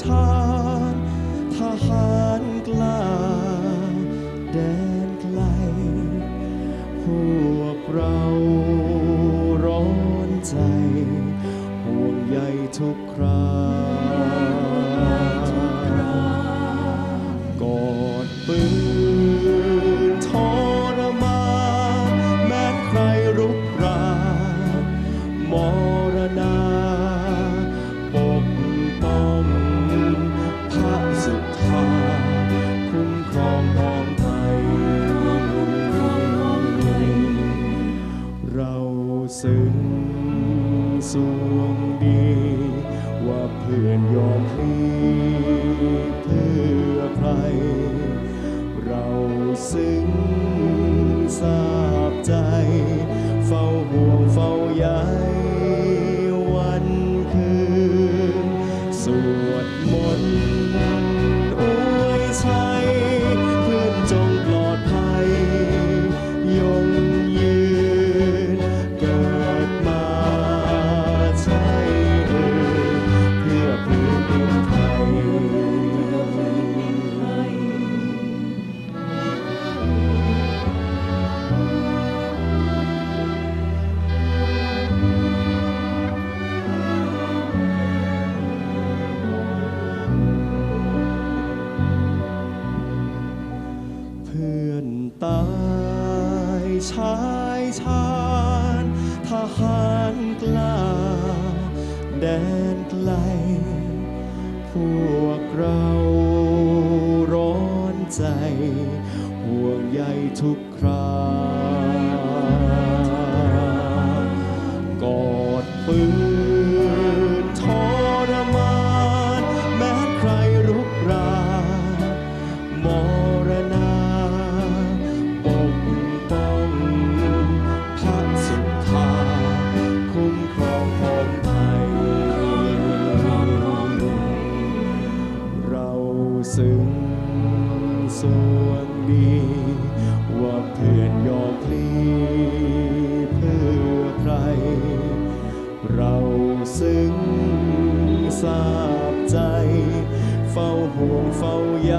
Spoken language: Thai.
ชาญทหารกล้าแดนไกล พวกเราร้อนใจห่วงใยทุกครากอง อนยอมพลีเพื่อใคร เราซึ้งทราบใจ เฝ้าห่วงเฝ้าใยวันคืน สวดมนต์ พื่อนตายชายชาญทหารกล้าแดนไกล พวกเราร้อนใจ ห่วงใยทุกครา ซึ้งส่วนดีว่าเพื่อนยอมพลีเพื่อใคร เราซึ้งทราบใจ เฝ้าห่วงเฝ้าใย